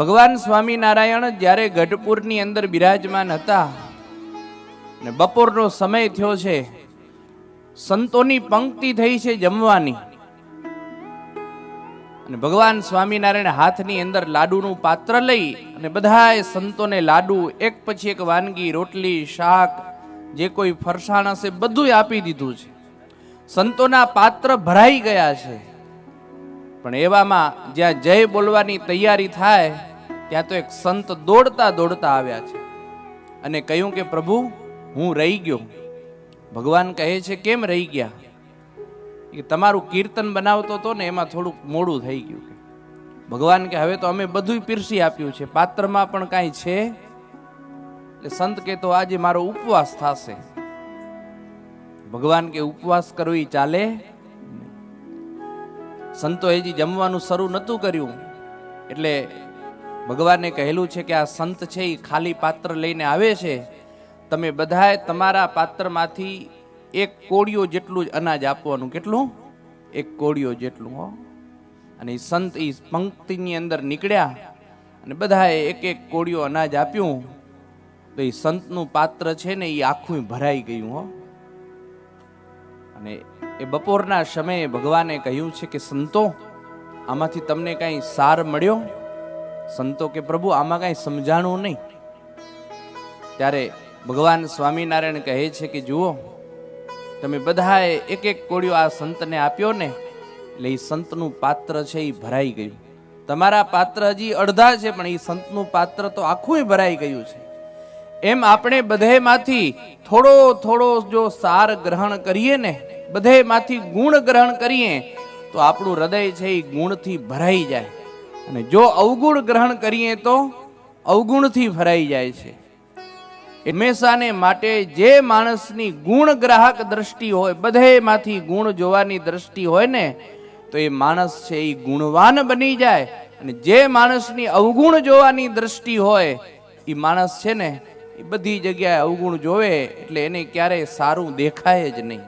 ભગવાન સ્વામિનારાયણ જ્યારે ગઢપુરની અંદર બિરાજમાન હતા ને બપોરનો સમય થયો છે, સંતોની પંક્તિ થઈ છે જમવાની. અને ભગવાન સ્વામિનારાયણ હાથની અંદર લાડુનું પાત્ર લઈ અને બધાએ સંતોને લાડુ એક પછી એક વાનગી, રોટલી, શાક, જે કોઈ ફરસાણ હશે બધું આપી દીધું છે. સંતોના પાત્ર ભરાઈ ગયા છે. પણ એવામાં જ્યાં જય બોલવાની તૈયારી થાય ત્યાં તો એક સંત દોડતા દોડતા આવ્યા છે. અને કહ્યું કે, પ્રભુ, હું રહી ગયો. ભગવાન કહે છે, કેમ રહી ગયા? કે, તમારું કીર્તન બનાવતો હતો ને એમાં થોડુંક મોડું થઈ ગયું. ભગવાન કે, હવે તો અમે બધું પીરસી આપ્યું છે, પાત્રમાં પણ કાંઈ છે? એટલે સંત કે, તો આજે મારો ઉપવાસ થશે. ભગવાન કે, ઉપવાસ કરવો ચાલે. સંતો હજી જમવાનું શરૂ નહોતું કર્યું. એટલે ભગવાને કહેલું છે કે આ સંત છે એ ખાલી પાત્ર લઈને આવે છે. તમે બધાએ તમારા પાત્રમાંથી એક કોળિયો જેટલું જ અનાજ આપવાનું. કેટલું? એક કોળિયો જેટલું, હો. અને એ સંત એ પંક્તિની અંદર નીકળ્યા અને બધાએ એક એક કોળિયો અનાજ આપ્યું. તો એ સંતનું પાત્ર છે ને એ આખું ભરાઈ ગયું, હો. અને એ બપોરના સમયે ભગવાને કહ્યું છે કે સંતો, આમાંથી તમને કાંઈ સાર મળ્યો? સંતો કે પ્રભુ, આમાં કાંઈ સમજાણું નહીં. ત્યારે ભગવાન સ્વામિનારાયણ કહે છે કે, જુઓ, તમે બધાએ એક એક કોળિયો આ સંતને આપ્યો ને, એટલે એ સંતનું પાત્ર છે એ ભરાઈ ગયું. તમારા પાત્ર હજી અડધા છે, પણ એ સંતનું પાત્ર તો આખું ભરાઈ ગયું છે. એમ આપણે બધેમાંથી થોડો થોડો જો સાર ગ્રહણ કરીએ ને, બધેમાંથી ગુણ ગ્રહણ કરીએ, તો આપણું હૃદય છે એ ગુણથી ભરાઈ જાય. અને જો અવગુણ ગ્રહણ કરીએ તો અવગુણથી ભરાઈ જાય છે. હંમેશાને માટે જે માણસની ગુણ ગ્રાહક દ્રષ્ટિ હોય, બધેમાંથી ગુણ જોવાની દ્રષ્ટિ હોય ને, તો એ માણસ છે એ ગુણવાન બની જાય. અને જે માણસની અવગુણ જોવાની દ્રષ્ટિ હોય, એ માણસ છે ને, એ બધી જગ્યાએ અવગુણ જોવે, એટલે એને ક્યારેય સારું દેખાય જ નહીં.